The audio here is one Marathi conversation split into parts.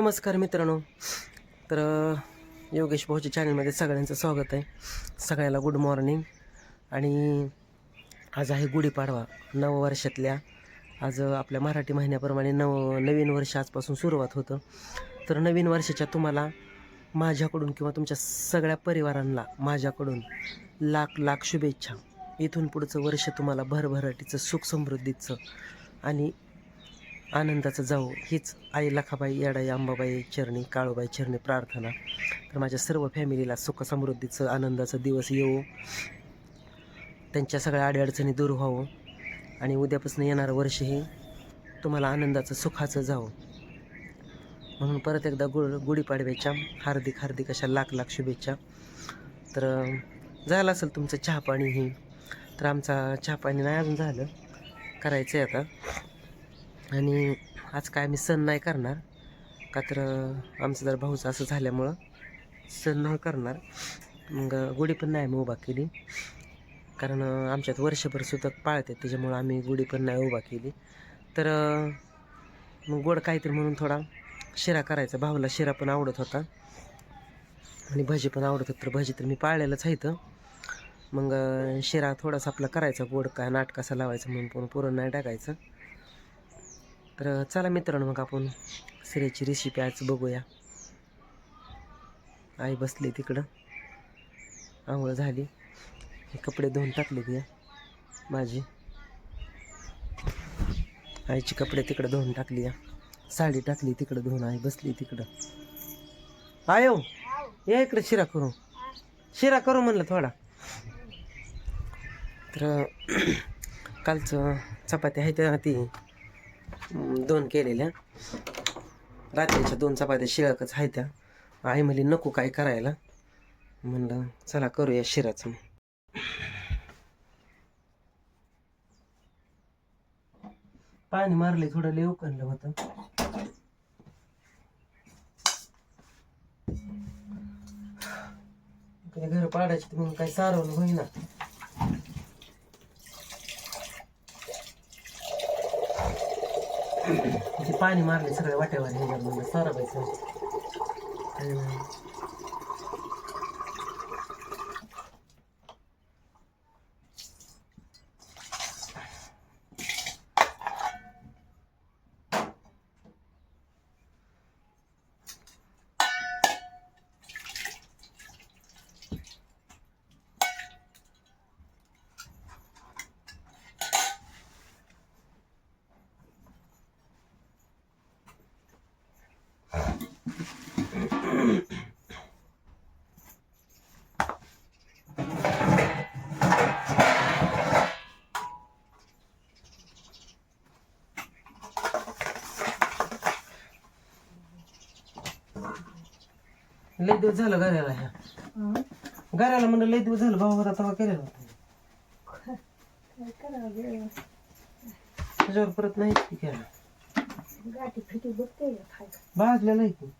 नमस्कार मित्रांनो. तर योगेश भाऊच्या चॅनलमध्ये सगळ्यांचं स्वागत आहे. सगळ्याला गुड मॉर्निंग आणि आज आहे गुढीपाडवा नववर्षातल्या आज आपल्या मराठी महिन्याप्रमाणे नव नवीन वर्ष आजपासून सुरुवात होतं. तर नवीन वर्षाच्या तुम्हाला माझ्याकडून किंवा तुमच्या सगळ्या परिवारांना माझ्याकडून लाख लाख शुभेच्छा. इथून पुढचं वर्ष तुम्हाला भरभराटीचं सुख समृद्धीचं आणि आनंदाचं जाऊ हीच आई लखाबाई याडाई अंबाबाई चरणी काळूबाई चरणी प्रार्थना. तर माझ्या सर्व फॅमिलीला सुख समृद्धीचं आनंदाचं दिवस येऊ त्यांच्या सगळ्या अडीअडचणी दूर व्हावं. आणि उद्यापासून येणारं वर्षही तुम्हाला आनंदाचं सुखाचं जावं. म्हणून परत एकदा गुळ गुढीपाडव्याच्या हार्दिक हार्दिक अशा लाख लाख शुभेच्छा. तर झालं असेल तुमचं चहापाणीही. ही तर आमचा चहापाणी नाही अजून झालं. करायचं आहे आता. आणि आज काय मी सण नाही करणार. का तर आमचं जर भाऊचं असं झाल्यामुळं सण नाही करणार. मग गुढी पण नाही मी उभा केली. कारण आमच्यात वर्षभर सुद्धा पाळते त्याच्यामुळं आम्ही गुढी पण नाही उभा केली. तर मग गोड काहीतरी म्हणून थोडा शिरा करायचा. भाऊला शिरा पण आवडत होता. आणि भजी पण आवडत होतं. तर भजी तर मी पाळलेलंच आहे तर मग शिरा थोडासा आपला करायचा. गोड काय नाटकासा लावायचा म्हणून पण पुरण नाही टाकायचं. तर चला मित्रांनो मग आपण सिरेची रेसिपी आज बघूया. आई बसली तिकडं. आंघोळ झाली. हे कपडे धुवून टाकले ते माझी. आईची कपडे तिकडं धुवून टाकली या साडी टाकली तिकडं धुवून आई बसली तिकडं. आयो या इकडे शिरा करू. शिरा करू म्हणलं थोडा. तर कालचं चपाती आहे त्या ती. दोन केलेल्या. रात्रीच्या दोन चपात्या शिळकच आहेत त्या. आई म्हणली नको काय करायला. म्हणलं चला करूया शिराचं. पाणी मारले थोडं लेव उकळलं होतं. घर पाडायची तर मग काय सारवण होईना ते पाणी मारले सगळ्या वाट्यावर हे सारा साराबायचं लई लय दिवस झालं घराला ह्या. घराला म्हणलं लई दिवस झालं भाऊ होता तेव्हा केलेला होता. त्याच्यावर परत नाही की केलं. गाठी फिटी बघते भाजलेलं आहे की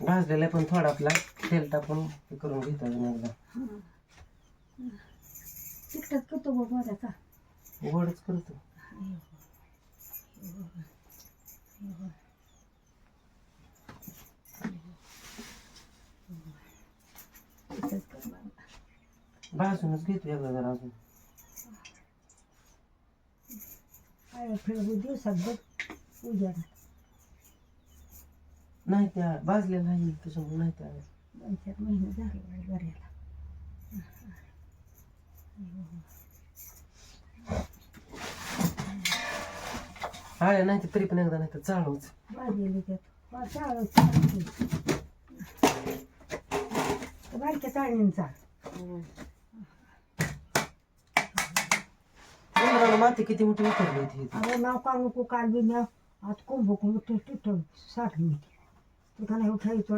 भाजलेलं पण थोडा आपला तेल टाकून करून घेतो अजून एकदा. तिकटात करतो बघ माझ्याचा गोडच करतो. भाजूनच घेतो एकदा जरा अजून. काय फिर दिवसात बघ उद्याला नाही. त्या भाजलेलं आहे त्याच्यामुळे नाही त्या. दोन चार महिने झाले घराला. आहे नाही तर तरी पण एकदा नाही तर चालूच भाजलेली त्यात. चाळ बारक्या चाळणींचा. उंदरानं माती किती मोठी उतरली होती इथे. अरे नाव का नको काल बी म्या आज कुंभ कुंभ टिट साठली होती तुला नाही उठायचं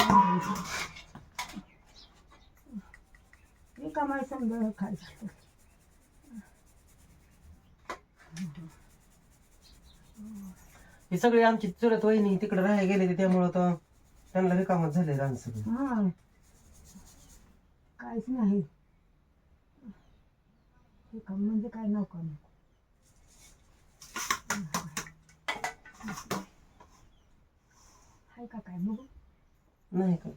मी कमाई समजा खायचं हे सगळे आमची चुलत वहिनी तिकडे राहायला गेले त्यामुळं तर त्यांना रिकामत झाले रान सगळं. हा. काहीच नाही. हे काम म्हणजे काय नका नको. हाय का काय बघू नाही का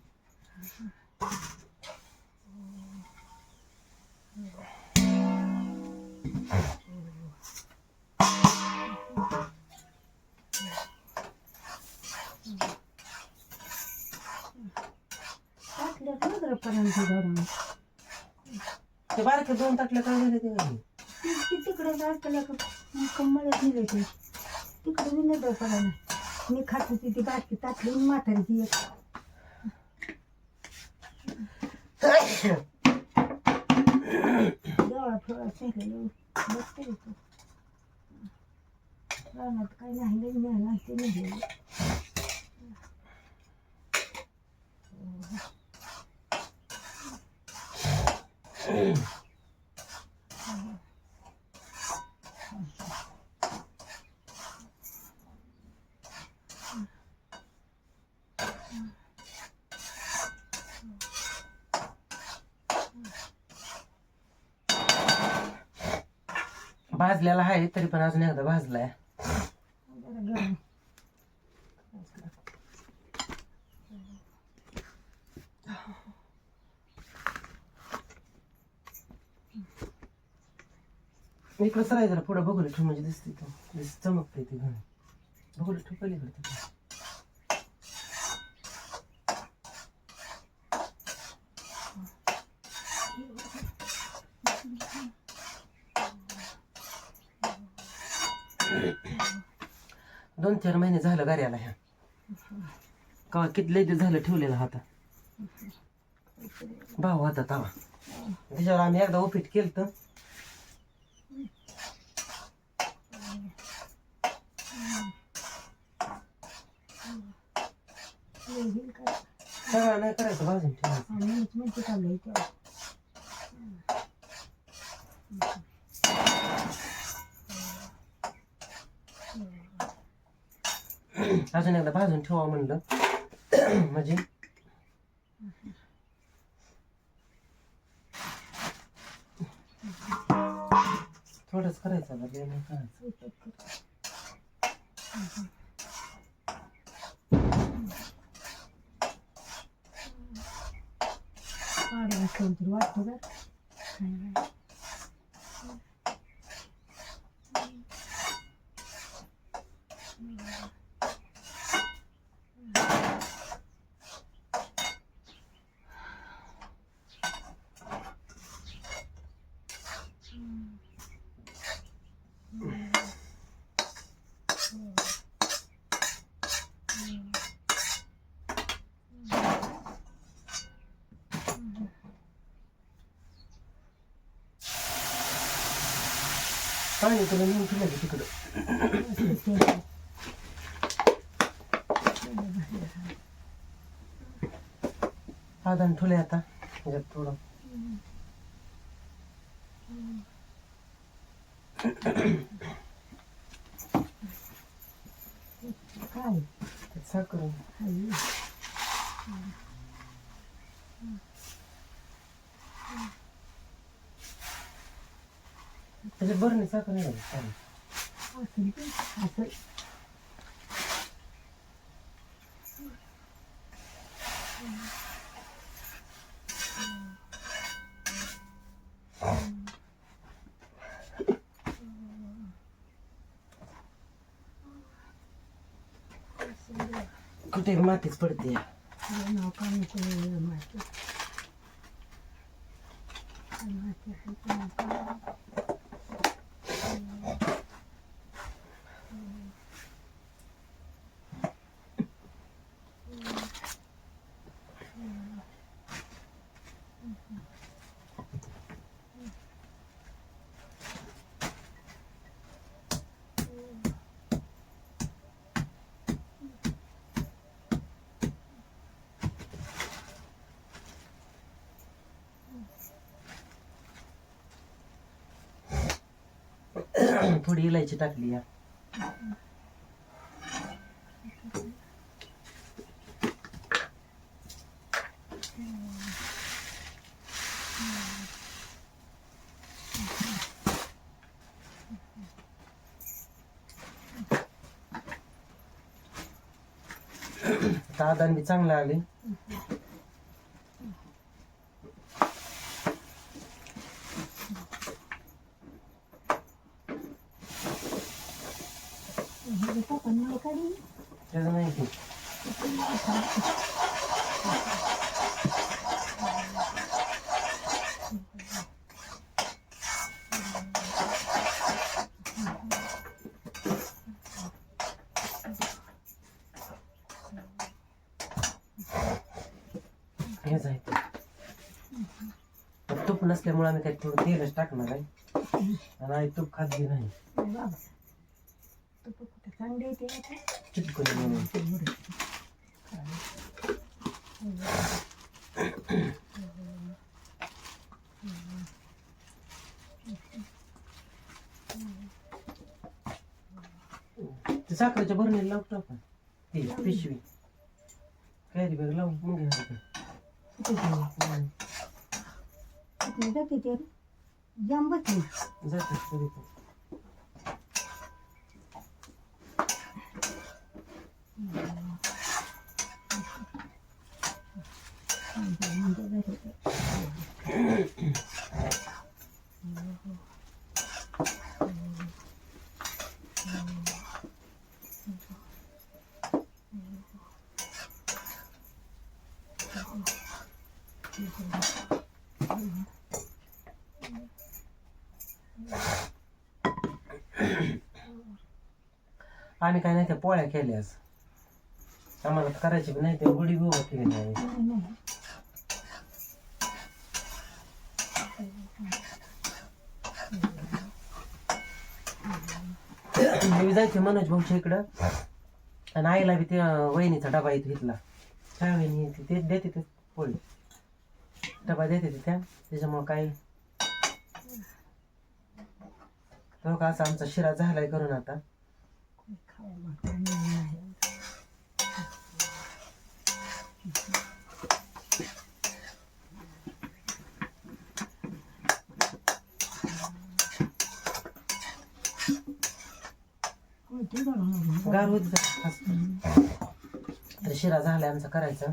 टाकल्या नगर पर्यंत घरून ते बारके दोन टाकले काय झाले ते नाही. तिकडे टाकल्या कमळच निघे ते. तिकडे मी नगर मी खात होती ती बाकी टाकली म्हातारीची एक. देवळा बसते रानात काही नाही लई नाही नाही भाजलेला आहे तरी पण अजून एकदा भाजलाय. इकडं सराय जरा पुढं बघू ठेव म्हणजे दिसते तो. दिस चमकते ती घण बघू ठेव पलीकडे दोन चार महिने झालं गाड्याला ह्या. का किती लय दिवस झालं ठेवलेला होता भाऊ होता तवा त्याच्यावर आम्ही एकदा ओपीट केलं तर सगळं नाही करायचं भाजून ठेवायचं. अजून एकदा भाजून ठेवा म्हणलं म्हणजे थोडंच करायचं आता लय नाही करायचं पाडवा ठेवून तरी वाटतं का पाणी तुला नेऊन ठेवलं तिकडं आदान ठेवले आता त्याच्यात थोडं काय साखर त्याच्यात बरं साखर नाही चालेल. असं कुठे मातीच पडते? तुझं नाव नको माहिती माहिती थोडी इलायची टाकली या. आता आदान बी चांगलं आले हे टाकून मला काढी त्याचं नाही की हेच आहे ते. तूप नसल्यामुळे आम्ही काही थोडं तेलच टाकणार आहे. आणि आई तूप खात बी नाही. चिटकून म्हणून ते मुरत. ते साखरेच्या भरणीला लावतो आपण. ती पिशवी. कॅरी बॅग लावून मग? कुठे जाते ते? जाम बसले पण. आम्ही काय नाही त्या पोळ्या केल्यास आम्हाला करायची बी नाही ते गुढी बी उभा केली नाही. मी जायचे मनोज भाऊच्या इकडं. आणि आईला बी त्या वहिनीचा डबा येतो घेतला. काय वहिनी येते ते देते ते पोळी. डबा देते ते त्या त्याच्यामुळं काय तो का असा आमचा शिरा झालाय करून आता खावा मागं नाही. होती बरं मग. गार होत जरा खास. तर शिरा झालाय आमचा करायचा.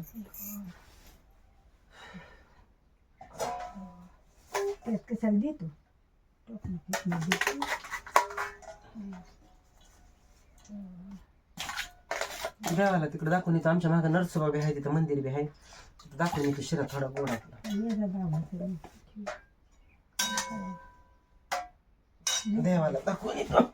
त्यात कशाला देतो. देवाला तिकडे दाखवून येतो. आमच्या मागे नरसोबा बी आहे तिथं मंदिर बी आहे. तिथं दाखवून येतो शिरा थोडा गोड आपला देवाला दाखवून येतो.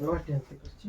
वाटते तिकडची.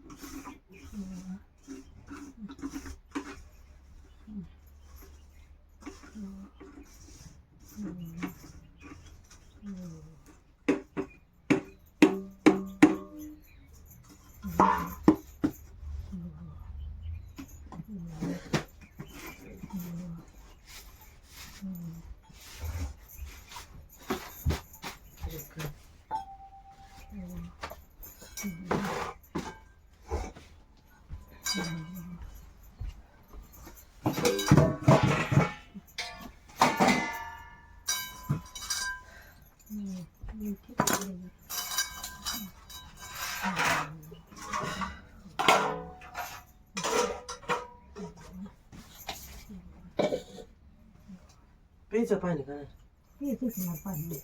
प्यायचं पाणी का नाही? पाणी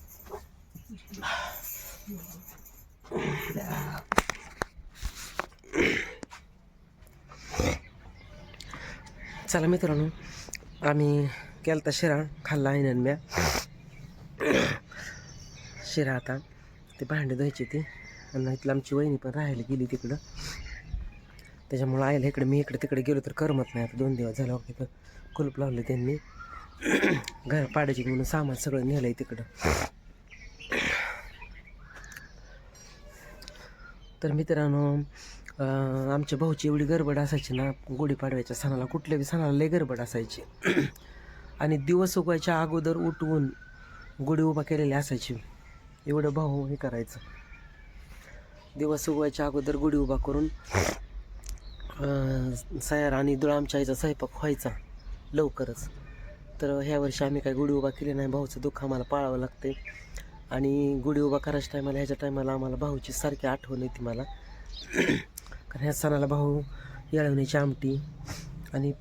चला मित्रांनो आम्ही केलता शिरा खाल्ला आहे म्या. शिरा आता ते भांडे धुवायची ती. आणि इथलं आमची वहिनी पण राहायला गेली तिकडं. त्याच्यामुळं आईला इकडे मी इकडे तिकडे गेलो तर करमत नाही. आता दोन दिवस झालं तिथं कुलूप लावले त्यांनी. घर पाडायची म्हणून सामान सगळं नेलंय तिकडं. तर मित्रांनो आमच्या भाऊची एवढी गडबड असायची ना गुढीपाडव्याच्या सणाला कुठल्याही सणाला लय गडबड असायची. आणि दिवस उगवायच्या अगोदर उठवून गुढी उभा केलेली असायची. एवढं भाऊ हे करायचं. दिवस उगवायच्या अगोदर गुढी उभा करून सयार आणि दुळ आमच्या आईचा स्वयंपाक व्हायचा लवकरच. तर ह्या वर्षी आम्ही काही गुढी उभा केली नाही. भाऊचं दुःख आम्हाला पाळावं लागते आणि गुढी उभा करायच्या टायमाला ह्याच्या टायमाला आम्हाला भाऊची सारखी आठवण येते मला. कारण ह्या सणाला भाऊ येळवण्याची आमटी आणि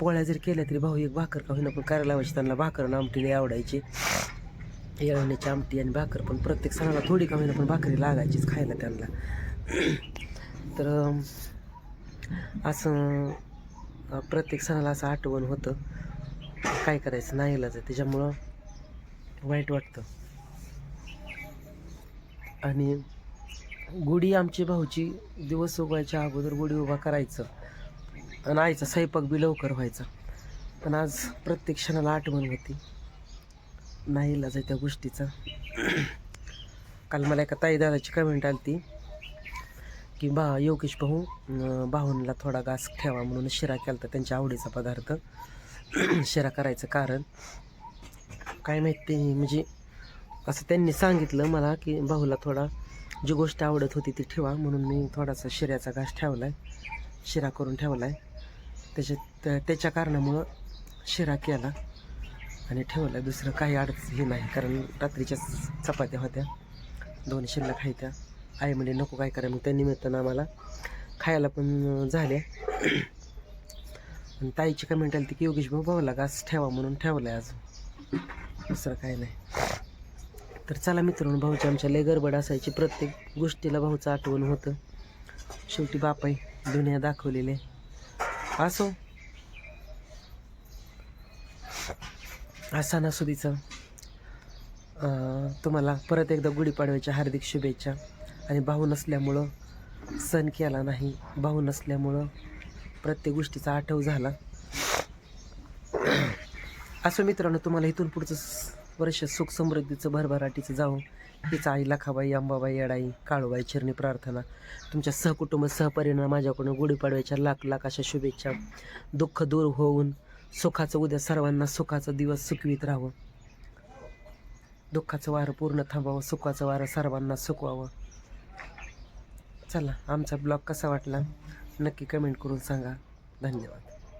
पोळ्या जर केल्या तरी भाऊ एक भाकर का होईना पण करायला लावायची त्यांना भाकर आणि आमटी आवडायची. येळवण्याची आमटी आणि भाकर पण प्रत्येक सणाला थोडी का होईना पण भाकरी लागायचीच खायला त्यांना. तर असं प्रत्येक सणाला असं आठवण होतं. काय करायचं? नाही इलाज आहे. त्याच्यामुळं वाईट वाटतं. आणि गुढी आमची भाऊची दिवस उगवायच्या अगोदर गुढी उभा करायचं. आणि आईचा स्वयंपाक बी लवकर व्हायचा. पण आज प्रत्येक क्षणाला आठवण होती. नाही इलाज आहे त्या गोष्टीचा. काल मला एका ताई दादाची कमेंट आली ती की बा योगेश भाऊ अं, भाऊंला थोडा घास ठेवा म्हणून शिरा केला होता त्यांच्या आवडीचा पदार्थ. शिरा करायचं कारण काय माहिती म्हणजे असं त्यांनी सांगितलं मला की भाऊला थोडा जी गोष्ट आवडत होती ती ठेवा म्हणून मी थोडासा शिऱ्याचा घास ठेवला आहे शिरा करून ठेवला आहे त्याच्या त्या- त्याच्या कारणामुळं शिरा केला आणि ठेवला दुसरं काही अडच हे नाही कारण रात्रीच्या चपात्या होत्या दोन शिल्लक खायत्या आई म्हणजे नको काय करा. मग त्या निमित्तानं आम्हाला खायला पण झाल्या. ताईची कमेंट आली ती की योगेश भाऊ भाऊला घास ठेवा म्हणून ठेवला आहे अजून. दुसरं काय नाही. तर चला मित्रांनो भाऊची आमच्या लय गडबड असायची. प्रत्येक गोष्टीला भाऊचं आठवण होतं. शेवटी बापाई दुनिया दाखवलेले असो. असा नसुदीचं तुम्हाला परत एकदा गुढीपाडव्याच्या हार्दिक शुभेच्छा. आणि भाऊ नसल्यामुळं सण केला नाही. भाऊ नसल्यामुळं प्रत्येक गोष्टीचा आठव झाला. असं मित्रांनो तुम्हाला इथून पुढचं वर्ष सुख समृद्धीचं भरभराटीचं जाऊ हीच आई लखाबाई अंबाबाई येडाई काळूबाई चिरणी प्रार्थना. तुमच्या सहकुटुंब सहपरिणाम माझ्याकडून गुढीपाडव्याच्या लाख लाख अशा शुभेच्छा. दुःख दूर होऊन सुखाचं उद्या सर्वांना सुखाचा दिवस सुखवीत राहावं. दुःखाचं वारं पूर्ण थांबावं सुखाचं वारं सर्वांना सुकवावं चला आमचा ब्लॉग कसा वाटला? नक्की कमेंट करून सांगा. धन्यवाद.